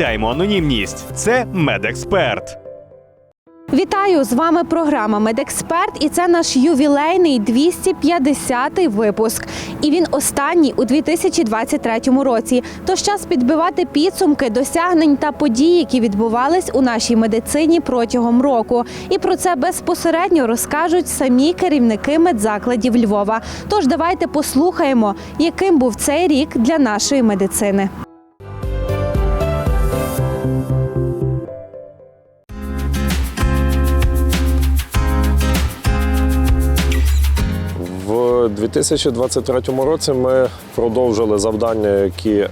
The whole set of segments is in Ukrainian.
анонімність. Це медексперт. Вітаю з вами програма Медексперт, і це наш ювілейний 250-й випуск. І він останній у 2023 році. Тож час підбивати підсумки досягнень та подій, які відбувались у нашій медицині протягом року. І про це безпосередньо розкажуть самі керівники медзакладів Львова. Тож давайте послухаємо, яким був цей рік для нашої медицини. 2023 році ми продовжили завдання, які е,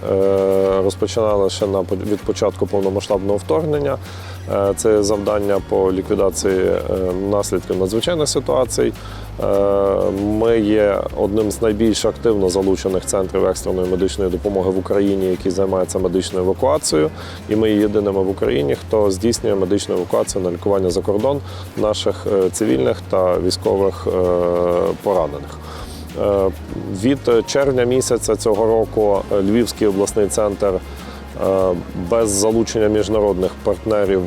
розпочинали ще на від початку повномасштабного вторгнення. Е, Це завдання по ліквідації е, наслідків надзвичайних ситуацій. Ми є одним з найбільш активно залучених центрів екстреної медичної допомоги в Україні, який займається медичною евакуацією. І ми є єдиними в Україні, хто здійснює медичну евакуацію на лікування за кордон наших цивільних та військових поранених. Е, Від червня місяця цього року е, Львівський обласний центр е, без залучення міжнародних партнерів,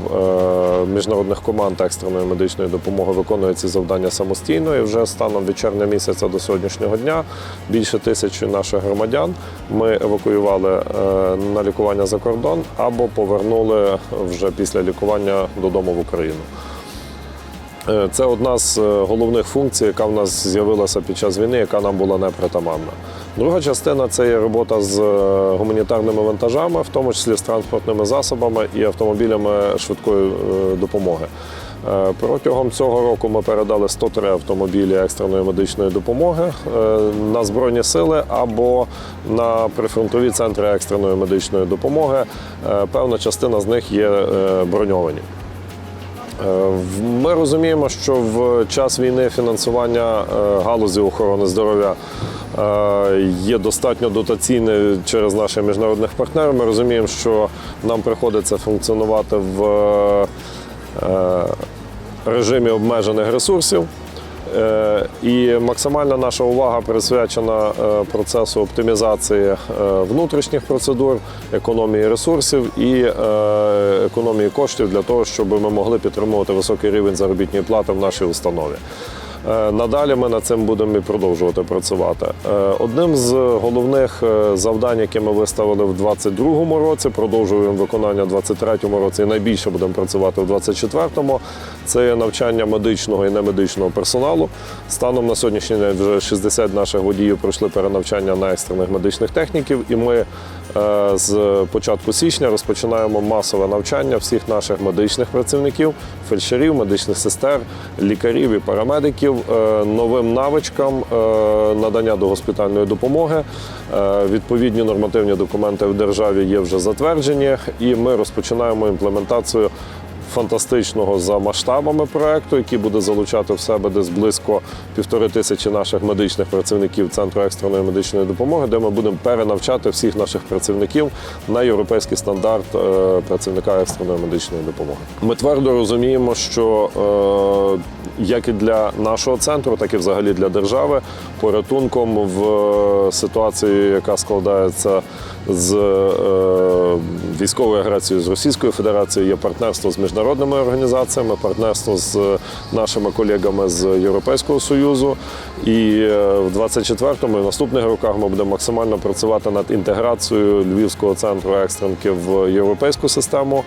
міжнародних команд екстреної медичної допомоги виконує ці завдання самостійно. І вже станом від червня місяця до сьогоднішнього дня більше тисячі наших громадян ми евакуювали на лікування за кордон або повернули вже після лікування додому в Україну. Е, Це одна з е, головних функцій, яка в нас з'явилася під час війни, яка нам була непритаманна. Друга частина це є робота з е, гуманітарними вантажами, в тому числі з транспортними засобами і автомобілями швидкої допомоги. Протягом цього року ми передали 103 автомобілі екстреної медичної допомоги на збройні сили або на прифронтові центри екстреної медичної допомоги. Певна частина з них є броньовані. Е, Ми розуміємо, що в час війни фінансування е, галузі охорони здоров'я е, є достатньо дотаційне через наших міжнародних партнерів. Ми розуміємо, що нам приходиться функціонувати в режимі обмежених ресурсів. Е, І максимальна наша увага присвячена е, процесу оптимізації е, внутрішніх процедур, економії ресурсів і економії коштів для того, щоб ми могли підтримувати високий рівень заробітної плати в нашій установі. Е, Надалі ми над цим будемо і продовжувати працювати. Е, Одним з головних е, завдань, які ми виставили в 2022 році, продовжуємо виконання в 2023 році і найбільше будемо працювати в 2024, це навчання медичного і немедичного персоналу. Станом на сьогоднішній день вже 60 наших водіїв пройшли перенавчання на екстрених медичних техніків, і ми з початку січня розпочинаємо масове навчання всіх наших медичних працівників, фельдшерів, медичних сестер, лікарів і парамедиків е, новим навичкам е, надання до госпітальної допомоги. Е, Відповідні нормативні документи в державі є вже затверджені, і ми розпочинаємо імплементацію фантастичного за масштабами проекту, який буде залучати в себе десь близько півтори тисячі наших медичних працівників Центру екстреної медичної допомоги, де ми будемо перенавчати всіх наших працівників на європейський стандарт е, працівника екстреної медичної допомоги. Ми твердо розуміємо, що е, як і для нашого центру, так і взагалі для держави, порятунком в е, ситуації, яка складається з е, військовою агресією з Російською Федерацією, є партнерство з міжнародними організаціями, партнерство з нашими колегами з Європейського Союзу. І е, в 24-му і в наступних роках ми будемо максимально працювати над інтеграцією Львівського центру екстренки в європейську систему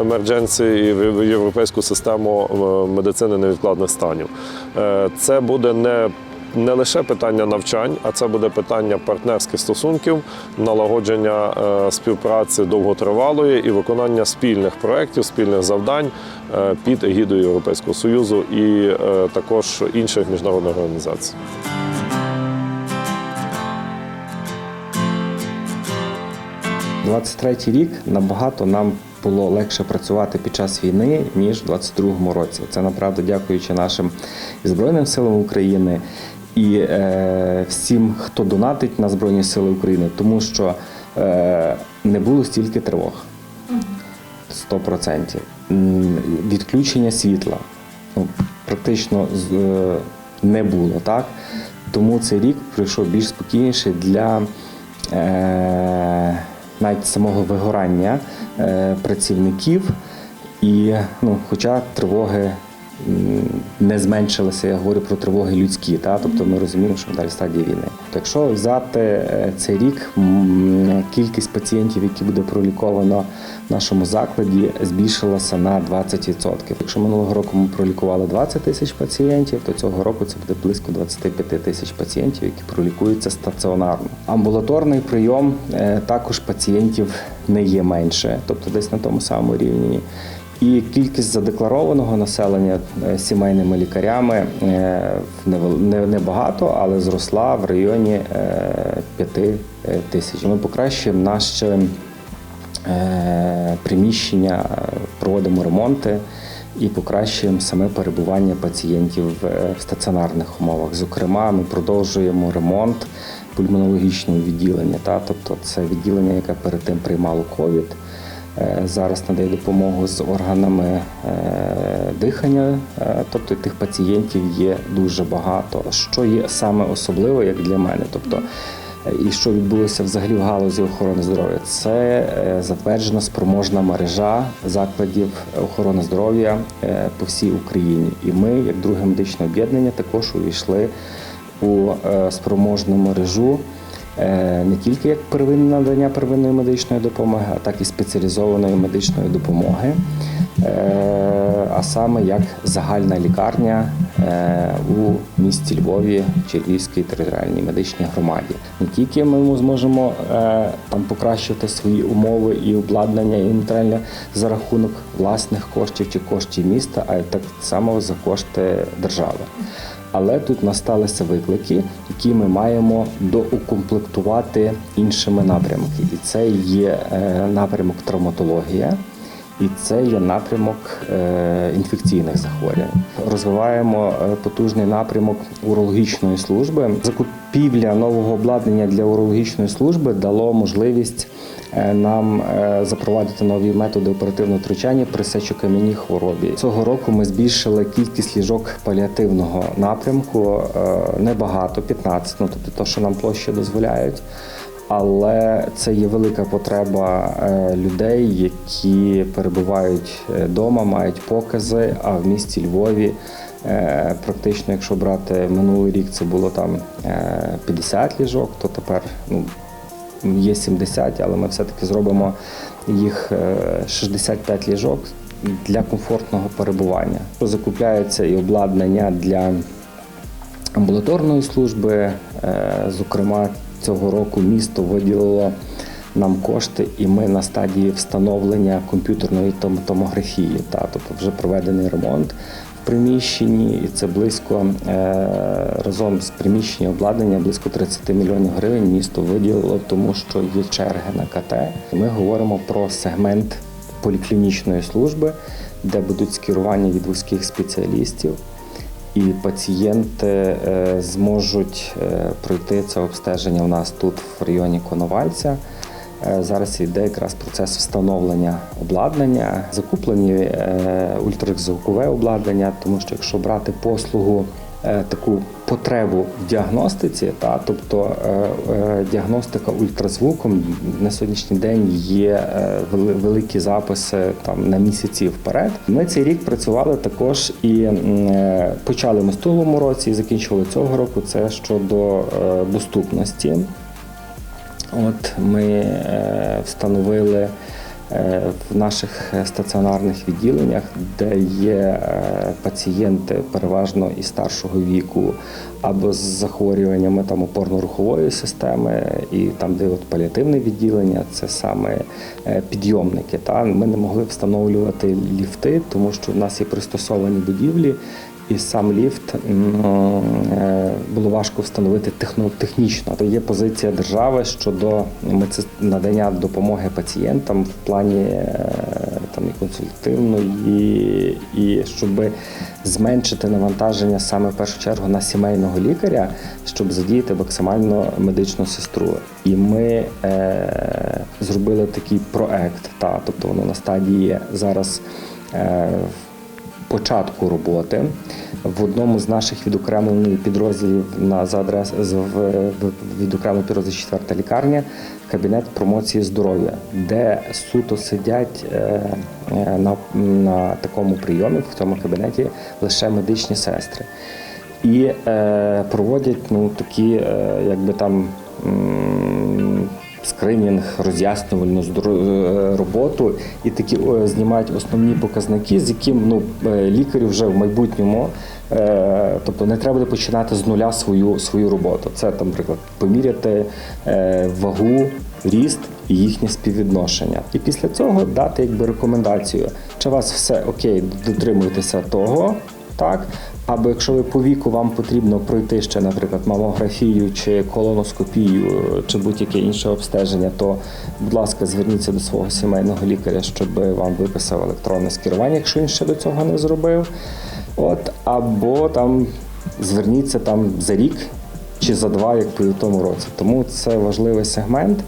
емердженсі і в європейську систему е, медицини невідкладних станів. Це буде не не лише питання навчань, а це буде питання партнерських стосунків, налагодження е, співпраці довготривалої і виконання спільних проєктів, спільних завдань е, під егідою Європейського Союзу і е, також інших міжнародних організацій. 23 рік набагато нам було легше працювати під час війни ніж в 22-му році. Це направду дякуючи нашим Збройним силам України і е, всім, хто донатить на Збройні Сили України, тому що е, не було стільки тривог. 100%. Відключення світла ну, практично е, не було, так? Тому цей рік пройшов більш спокійніше для е, навіть самого вигорання е, працівників. І, ну, хоча тривоги не зменшилися, я говорю про тривоги людські, та? тобто ми розуміємо, що далі стадія війни. То якщо взяти е, цей рік, кількість пацієнтів, які буде проліковано в нашому закладі, збільшилася на 20%. Якщо минулого року ми пролікували 20 тисяч пацієнтів, то цього року це буде близько 25 тисяч пацієнтів, які пролікуються стаціонарно. Амбулаторний прийом е, також пацієнтів не є менше, тобто десь на тому самому рівні. І кількість задекларованого населення е, сімейними лікарями е, небагато, але зросла в районі 5 тисяч. Ми покращуємо наше е, приміщення, е, проводимо ремонти і покращуємо саме перебування пацієнтів в е, стаціонарних умовах. Зокрема, ми продовжуємо ремонт пульмонологічного відділення. Тобто це відділення, яке перед тим приймало ковід. Е, Зараз надає допомогу з органами е, дихання, Е, тобто тих пацієнтів є дуже багато. Що є саме особливе, як для мене, тобто і що відбулося взагалі в галузі охорони здоров'я, це затверджена спроможна мережа закладів охорони здоров'я по всій Україні. І ми, як друге медичне об'єднання, також увійшли у спроможну мережу не тільки як первинне надання первинної медичної допомоги, а так і спеціалізованої медичної допомоги, е, а саме як загальна лікарня е, у місті Львові чи територіальній медичній громаді. Не тільки ми зможемо е, там покращити свої умови і обладнання, і матеріальне за рахунок власних коштів чи коштів міста, а так само за кошти держави. Але тут насталися виклики, які ми маємо доукомплектувати іншими напрямками. І це є е, напрямок травматологія, і це є напрямок е, інфекційних захворювань. Розвиваємо е, потужний напрямок урологічної служби. Закупівля нового обладнання для урологічної служби дало можливість нам е, запровадити нові методи оперативного втручання при сечокам'яній хворобі. Цього року ми збільшили кількість ліжок паліативного напрямку е, небагато, 15, ну тобто те, що нам площі дозволяють. Але це є велика потреба е, людей, які перебувають вдома, мають покази. А в місті Львові е, практично, якщо брати минулий рік, це було там е, 50 ліжок, то тепер ну, є 70, але ми все-таки зробимо їх е, 65 ліжок для комфортного перебування. Закупляється і обладнання для амбулаторної служби. Е, Зокрема, цього року місто виділило нам кошти, і ми на стадії встановлення комп'ютерної том- томографії. Та, тобто вже проведений ремонт приміщенні, і це близько е, разом з приміщенням обладнання близько 30 мільйонів гривень місто виділило, тому що є черги на КТ. Ми говоримо про сегмент поліклінічної служби, де будуть скерування від вузьких спеціалістів і пацієнти е, зможуть е, пройти це обстеження у нас тут в районі Коновальця. Е, Зараз йде якраз процес встановлення обладнання, закуплені е, ультразвукове обладнання, тому що якщо брати послугу е, таку потребу в діагностиці, та тобто діагностика ультразвуком на сьогоднішній день є великі записи там на місяці вперед. Ми цей рік працювали також і м, е, почали в році і закінчували цього року. Це щодо доступності. От ми е, встановили е, в наших стаціонарних відділеннях, де є е, пацієнти переважно і старшого віку, або з захворюваннями там опорно-рухової системи, і там, де от паліативне відділення, це саме підйомники. Та ми не могли встановлювати ліфти, тому що в нас є пристосовані будівлі. І сам ліфт е, було важко встановити технічно. То є позиція держави щодо надання допомоги пацієнтам в плані е, там і консультативної, і щоб зменшити навантаження саме в першу чергу на сімейного лікаря, щоб задіяти максимально медичну сестру. І ми е, зробили такий проект. Та, тобто воно на стадії зараз. Е, початку роботи в одному з наших відокремлених підрозділів на за адрес відокремлений підрозділ четверта лікарня, кабінет промоції здоров'я, де суто сидять е, е, на, на такому прийомі в цьому кабінеті лише медичні сестри. І е, проводять ну такі, е, якби там. Скринінг, роз'яснювальну е, роботу і такі знімають основні показники, з яким ну, е, лікарю вже в майбутньому, е, тобто не треба буде починати з нуля свою, свою роботу. Це, там, наприклад, поміряти вагу, ріст і їхнє співвідношення. І після цього дати якби рекомендацію, чи у вас все окей, дотримуєтеся того, так. Або якщо ви по віку вам потрібно пройти ще, наприклад, мамографію чи колоноскопію, чи будь-яке інше обстеження, то, будь ласка, зверніться до свого сімейного лікаря, щоб вам виписав електронне скерування, якщо він ще до цього не зробив. От, або там зверніться там за рік чи за два, як по тому році. Тому це важливий сегмент.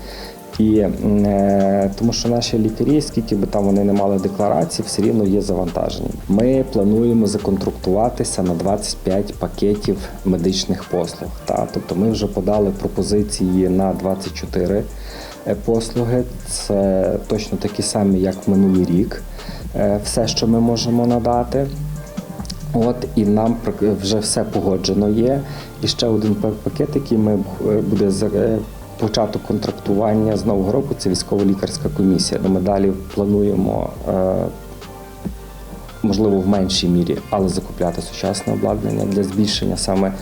І е, тому що наші лікарі, скільки би там вони не мали декларацій, все рівно є завантажені. Ми плануємо законтрактуватися на 25 пакетів медичних послуг. Та тобто ми вже подали пропозиції на 24 е, послуги. Це точно такі самі, як минулий рік. Е, Все, що ми можемо надати. От і нам вже все погоджено є. І ще один пакет, який ми буде початок контрактування з нового року. Це військово-лікарська комісія. Ми далі плануємо. е, Можливо, в меншій мірі, але закупляти сучасне обладнання для збільшення саме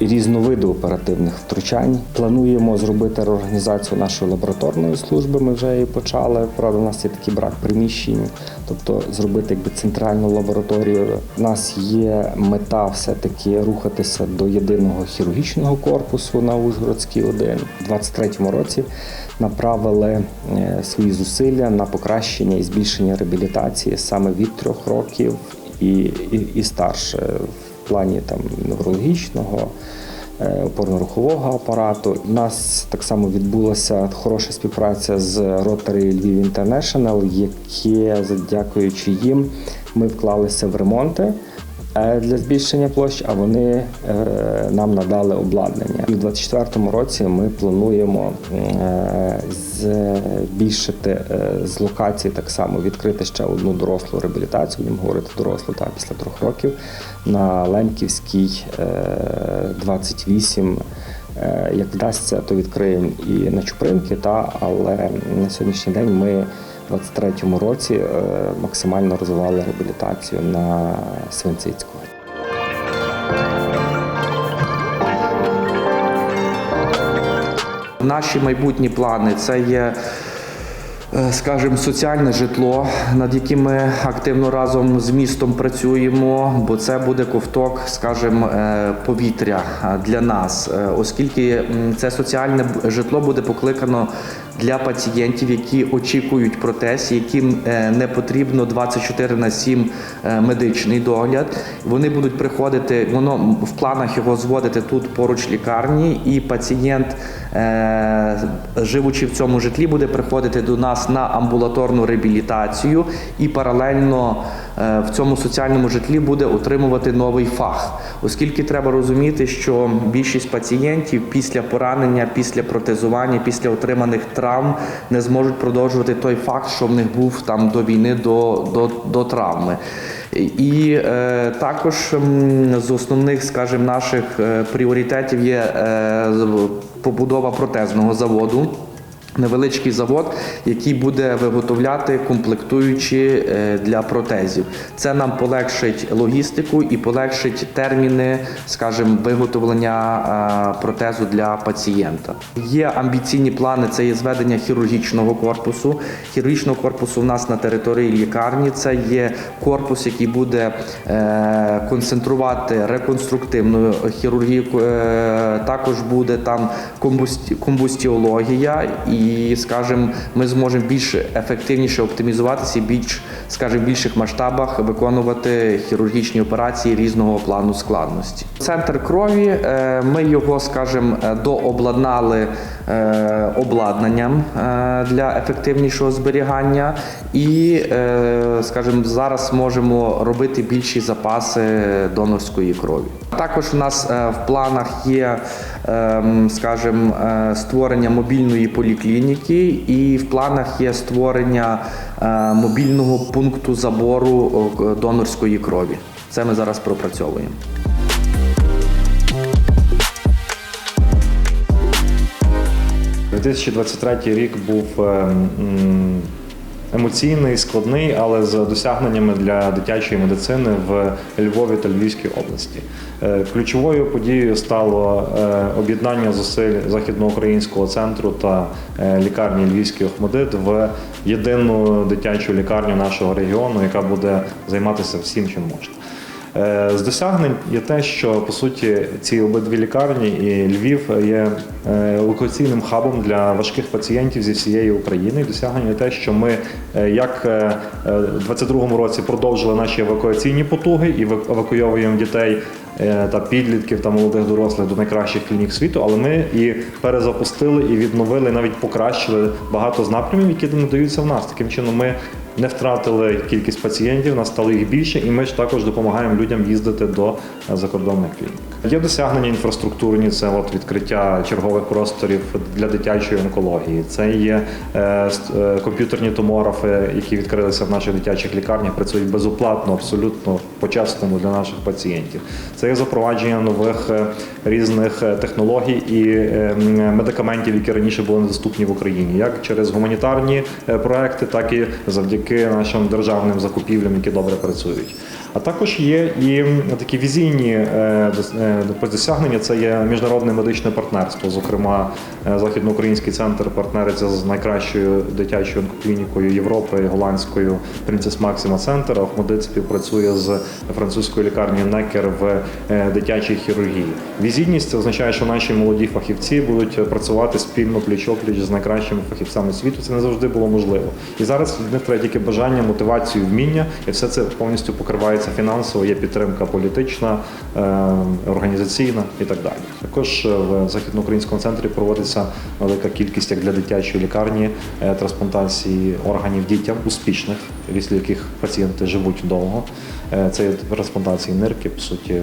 різновиду оперативних втручань. Плануємо зробити реорганізацію нашої лабораторної служби. Ми вже її почали. Правда, у нас є такий брак приміщень, тобто зробити якби центральну лабораторію. У нас є мета все-таки рухатися до єдиного хірургічного корпусу на Ужгородській 1. У 2023 році направили е, свої зусилля на покращення і збільшення реабілітації саме від трьох років і, і, і старше плані там неврологічного. е, Опорно-рухового апарату. У нас так само відбулася хороша співпраця з Rotary Львів International, яке, дякуючи їм, ми вклалися в ремонти для збільшення площ, а вони е, нам надали обладнання. В 2024 році ми плануємо е, збільшити е, з локації так само відкрити ще одну дорослу реабілітацію, будемо говорити дорослу та після трьох років на Лемківській е, 28. Е, Як вдасться, то відкриємо і на Чупринки, та але на сьогоднішній день ми у 23-му році е, максимально розвивали реабілітацію на Свинцицького. Наші майбутні плани це є. е, Скажімо, соціальне житло, над яким ми активно разом з містом працюємо, бо це буде ковток, скажімо, е, повітря для нас, оскільки це соціальне житло буде покликано для пацієнтів, які очікують протез, яким е, не потрібно 24 на 7 е, медичний догляд. Вони будуть приходити, воно в планах його зводити тут поруч лікарні, і пацієнт, е, живучи в цьому житлі, буде приходити до нас на амбулаторну реабілітацію і паралельно в цьому соціальному житлі буде отримувати новий фах, оскільки треба розуміти, що більшість пацієнтів після поранення, після протезування, після отриманих травм не зможуть продовжувати той факт, що в них був там до війни, до, до, до травми. І е, також з основних, скажімо, наших е, пріоритетів є е, побудова протезного заводу. Невеличкий завод, який буде виготовляти комплектуючі е, для протезів. Це нам полегшить логістику і полегшить терміни, скажімо, виготовлення е, протезу для пацієнта. Є амбіційні плани. Це є зведення хірургічного корпусу. Хірургічного корпусу в нас на території лікарні. Це є корпус, який буде е, концентрувати реконструктивну хірургію. Також буде там комбусті- комбустіологія, і, скажімо, ми зможемо більш ефективніше оптимізуватися і більш, скажімо, в більших масштабах виконувати хірургічні операції різного плану складності. Центр крові е, ми його, скажімо, е, дообладнали е, обладнанням для ефективнішого зберігання, і, скажімо, зараз можемо робити більші запаси донорської крові. Також у нас в планах є, ем, скажімо, створення мобільної поліклініки, і в планах є створення е, мобільного пункту забору донорської крові. Це ми зараз пропрацьовуємо. – 2023 рік був е, м, емоційний, складний, але з досягненнями для дитячої медицини в Львові та Львівській області. Е, Ключовою подією стало е, об'єднання зусиль західноукраїнського центру та е, лікарні Львівський Охмадит в єдину дитячу лікарню нашого регіону, яка буде займатися всім, чим можна. Е, З досягнень є те, що по суті ці обидві лікарні і Львів є евакуаційним хабом для важких пацієнтів зі всієї України. Досягнення те, що ми е, як е, в 22-му році продовжили наші евакуаційні потуги і евак- евакуйовуємо дітей. Е, Та підлітків та молодих дорослих до найкращих клінік світу, але ми і перезапустили, і відновили, навіть покращили багато з напрямів, які надаються в нас. Таким чином, ми не втратили кількість пацієнтів, нас стало їх більше, і ми ж також допомагаємо людям їздити до е, закордонних клінік. Є досягнення інфраструктурні, це от відкриття чергових просторів для дитячої онкології. Це є е, комп'ютерні томографи, які відкрилися в наших дитячих лікарнях, працюють безоплатно, абсолютно по-чесному для наших пацієнтів. Це є запровадження нових е, різних е, технологій і е, медикаментів, які раніше були недоступні в Україні, як через гуманітарні проекти, так і завдяки нашим державним закупівлям, які добре працюють. А також є і такі візійні е, е, досягнення. Це є міжнародне медичне партнерство. Зокрема, е, західноукраїнський центр партнериться з найкращою дитячою онкоклінікою Європи, голландською Принцес Максима Центр. Охмадит співпрацює з французькою лікарнею Некер в дитячій хірургії. Візійність це означає, що наші молоді фахівці будуть працювати спільно пліч-опліч з найкращими фахівцями світу. Це не завжди було можливо. І зараз в них треба тільки бажання, мотивацію, вміння, і все це повністю покривається фінансово. Є підтримка політична, е, організаційна і так далі. Також е, в західноукраїнському центрі проводиться велика кількість як для дитячої лікарні е, трансплантації органів дітям успішних, після яких пацієнти живуть довго. Це трансплантації нирки, по суті,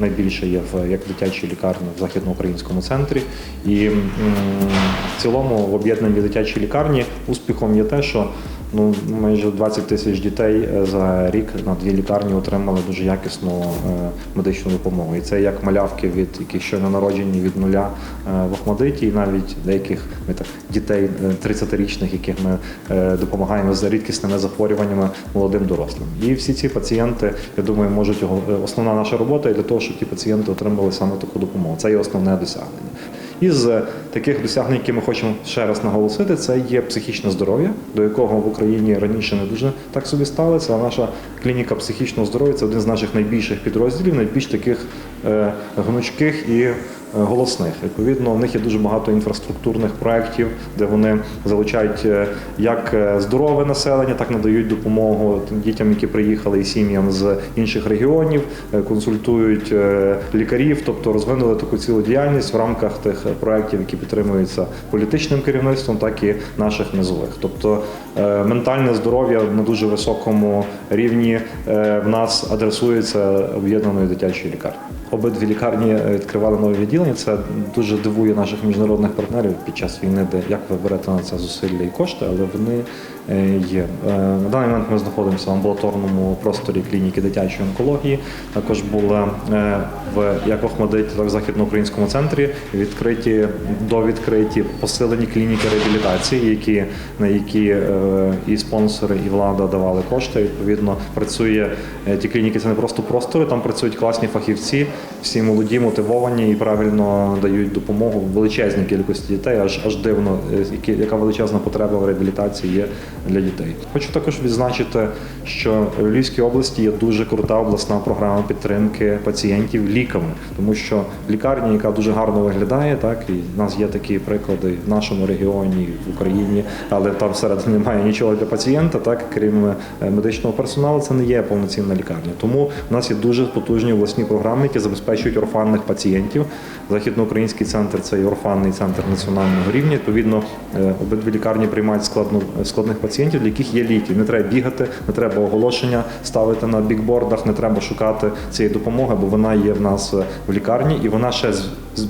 найбільше є в як дитячій лікарні в західноукраїнському центрі. І в цілому в об'єднанні дитячій лікарні успіхом є те, що ну майже 20 тисяч дітей е, за рік на дві лікарні отримали дуже якісну е, медичну допомогу. І це як малявки від яких щойно народжені від нуля е, в Охмадиті, і навіть деяких ми так дітей е, 30-річних, яких ми допомагаємо з рідкісними захворюваннями молодим дорослим. І всі ці пацієнти, я думаю, можуть його- основна наша робота для того, щоб ті пацієнти отримали саме таку допомогу. Це є основне досягнення. Із е, таких досягнень, які ми хочемо ще раз наголосити, це є психічне здоров'я, до якого в Україні раніше не дуже так собі ставиться. Наша клініка психічного здоров'я це один з наших найбільших підрозділів, найбільш таких е, гнучких і голосних. Відповідно, в них є дуже багато інфраструктурних проєктів, де вони залучають е, як е, здорове населення, так надають допомогу дітям, які приїхали і сім'ям з інших регіонів, е, консультують е, лікарів, тобто розвинули таку цілу діяльність в рамках тих е, проєктів, які підтримуються політичним керівництвом, так і наших низових. Тобто е, ментальне здоров'я на дуже високому рівні е, в нас адресується об'єднаною дитячою лікарнею. Обидві лікарні е, відкривали нові відділення. Це дуже дивує наших міжнародних партнерів під час війни, де як ви берете на це зусилля і кошти, але вони є. Е, На даний момент ми знаходимося в амбулаторному просторі клініки дитячої онкології. Також була е, в як Охмадиті, так в західноукраїнському центрі відкриті довідкриті посилені клініки реабілітації, які на які е, і спонсори, і влада давали кошти. Відповідно, працює е, ті клініки. Це не просто простори, там працюють класні фахівці, всі молоді, мотивовані і правильно дають допомогу величезній кількості дітей. Аж аж дивно, е, яка величезна потреба в реабілітації є для дітей. Хочу також відзначити, що в Львівській області є дуже крута обласна програма підтримки пацієнтів ліками, тому що лікарня, яка дуже гарно виглядає, так і в нас є такі приклади в нашому регіоні, в Україні, але там всередині немає нічого для пацієнта, так крім е, медичного персоналу, це не є повноцінна лікарня. Тому в нас є дуже потужні обласні програми, які забезпечують орфанних пацієнтів. Західноукраїнський центр це є орфанний центр національного рівня. Відповідно, е, обидві лікарні приймають складно, складних пацієнтів, для яких є ліки. Не треба бігати, не треба оголошення ставити на бікбордах, не треба шукати цієї допомоги, бо вона є в нас е, в лікарні і вона ще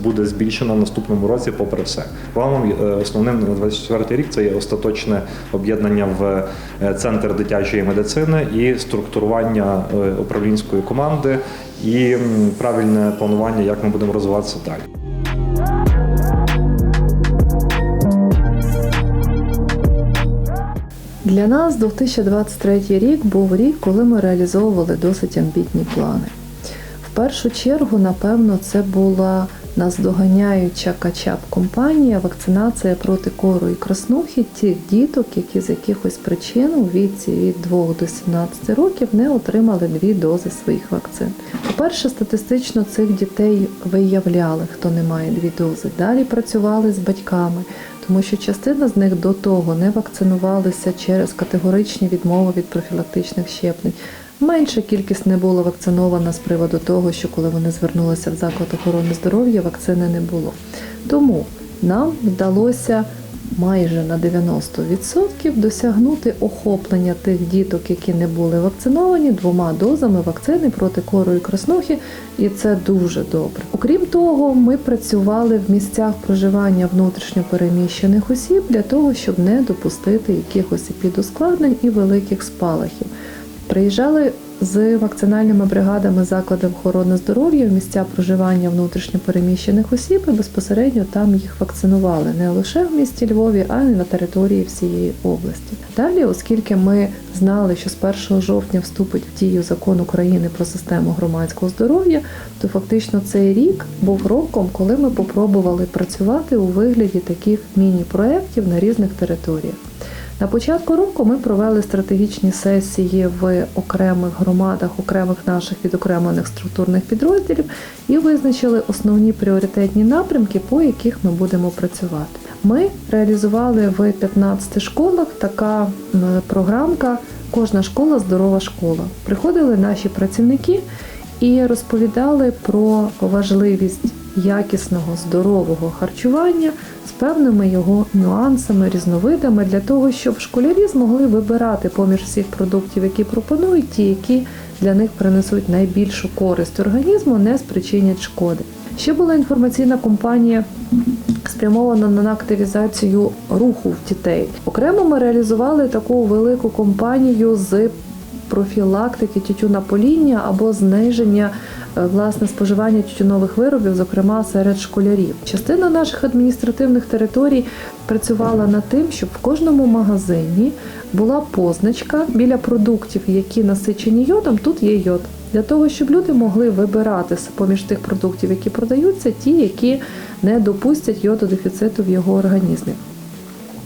буде збільшена в наступному році, попри все. Планом е, основним на 24 рік це є остаточне об'єднання в е, центр дитячої медицини і структурування управлінської команди і правильне планування, як ми будемо розвиватися далі. Для нас 2023 рік був рік, коли ми реалізовували досить амбітні плани. В першу чергу, напевно, це була наздоганяюча качап компанія вакцинація проти кору і краснухи тих діток, які з якихось причин у віці від 2 до 17 років не отримали дві дози своїх вакцин. По-перше, статистично цих дітей виявляли, хто не має дві дози. Далі працювали з батьками тому що частина з них до того не вакцинувалися через категоричні відмови від профілактичних щеплень. Менша кількість не була вакцинована з приводу того, що коли вони звернулися в заклад охорони здоров'я, вакцини не було. Тому нам вдалося майже на 90% досягнути охоплення тих діток, які не були вакциновані, двома дозами вакцини проти кору і краснухи, і це дуже добре. Окрім того, ми працювали в місцях проживання внутрішньо переміщених осіб для того, щоб не допустити якихось епідускладнень і великих спалахів. Приїжджали з вакцинальними бригадами закладів охорони здоров'я місця проживання внутрішньо переміщених осіб і безпосередньо там їх вакцинували не лише в місті Львові, а й на території всієї області. Далі, оскільки ми знали, що з 1 жовтня вступить в дію закон України про систему громадського здоров'я, то фактично цей рік був роком, коли ми попробували працювати у вигляді таких міні-проєктів на різних територіях. На початку року ми провели стратегічні сесії в окремих громадах, окремих наших відокремлених структурних підрозділів і визначили основні пріоритетні напрямки, по яких ми будемо працювати. Ми реалізували в 15 школах така програмка Кожна школа здорова школа. Приходили наші працівники і розповідали про важливість якісного здорового харчування з певними його нюансами, різновидами для того, щоб школярі змогли вибирати поміж всіх продуктів, які пропонують, ті, які для них принесуть найбільшу користь організму, не спричинять шкоди. Ще була інформаційна кампанія спрямована на активізацію руху в дітей. Окремо ми реалізували таку велику кампанію з профілактики тютюнопоління або зниження е, власне споживання тютюнових виробів, зокрема серед школярів. Частина наших адміністративних територій працювала над тим, щоб в кожному магазині була позначка біля продуктів, які насичені йодом. Тут є йод. Для того, щоб люди могли вибирати поміж тих продуктів, які продаються, ті, які не допустять йододефіциту в його організмі.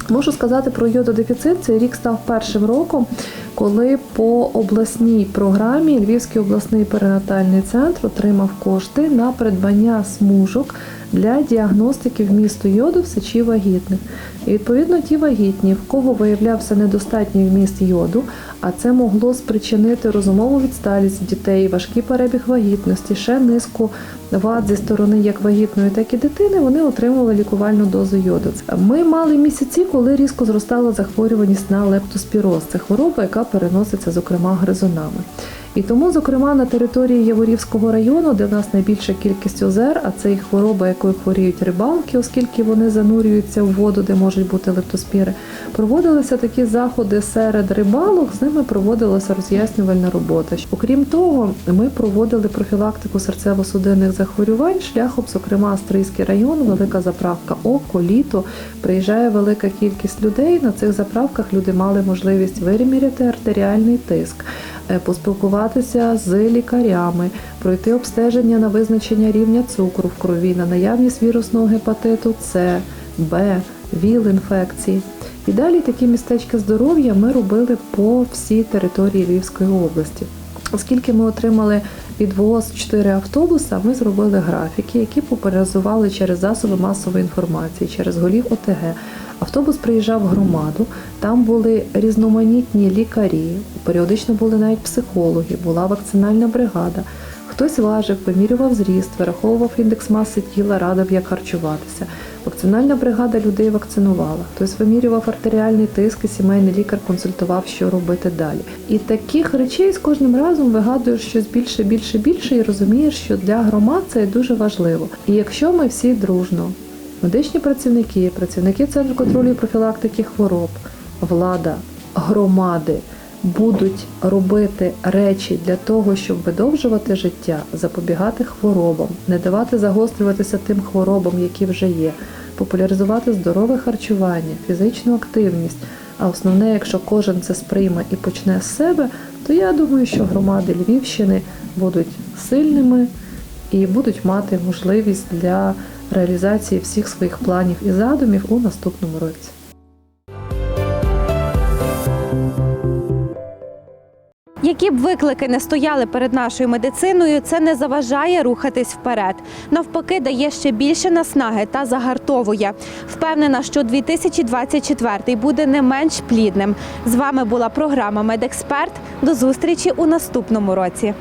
Можу сказати про йододефіцит. Цей рік став першим роком, коли по обласній програмі Львівський обласний перинатальний центр отримав кошти на придбання смужок для діагностики вмісту йоду в сечі вагітних. І відповідно ті вагітні, в кого виявлявся недостатній вміст йоду, а це могло спричинити розумову відсталість дітей, важкий перебіг вагітності, ще низку вад зі сторони як вагітної, так і дитини, вони отримували лікувальну дозу йоду. Ми мали місяці, коли різко зростала захворюваність на лептоспіроз. Це хвороба, яка переноситься, зокрема, гризунами. І тому, зокрема, на території Яворівського району, де в нас найбільша кількість озер, а це і хвороба, якою хворіють рибалки, оскільки вони занурюються в воду, де можуть бути лептоспіри, проводилися такі заходи серед рибалок. З ними проводилася роз'яснювальна робота. Окрім того, ми проводили профілактику серцево-судинних захворювань шляхом, зокрема, Астрийський район, велика заправка Око, літо. Приїжджає велика кількість людей. На цих заправках люди мали можливість виміряти артеріальний тиск, е, поспілкуватися з лікарями, пройти обстеження на визначення рівня цукру в крові, на наявність вірусного гепатиту С, Б, ВІЛ-інфекції. І далі такі містечки здоров'я ми робили по всій території Львівської області. Оскільки ми отримали підвоз 4 автобуса, ми зробили графіки, які популяризували через засоби масової інформації, через голів ОТГ. Автобус приїжджав в громаду, там були різноманітні лікарі, періодично були навіть психологи, була вакцинальна бригада. Хтось важив, вимірював зріст, вираховував індекс маси тіла, радив, як харчуватися. Вакцинальна бригада людей вакцинувала. Хтось вимірював артеріальний тиск, і сімейний лікар консультував, що робити далі. І таких речей з кожним разом вигадуєш щось більше, більше, більше, і розумієш, що для громад це дуже важливо. І якщо ми всі дружно, медичні працівники, працівники центру контролю і профілактики хвороб, влада, громади будуть робити речі для того, щоб видовжувати життя, запобігати хворобам, не давати загострюватися тим хворобам, які вже є, популяризувати здорове харчування, фізичну активність. А основне, якщо кожен це сприйме і почне з себе, то я думаю, що громади Львівщини будуть сильними і будуть мати можливість для реалізації всіх своїх планів і задумів у наступному році. Які б виклики не стояли перед нашою медициною, це не заважає рухатись вперед. Навпаки, дає ще більше наснаги та загартовує. Впевнена, що 2024 буде не менш плідним. З вами була програма Медексперт. До зустрічі у наступному році.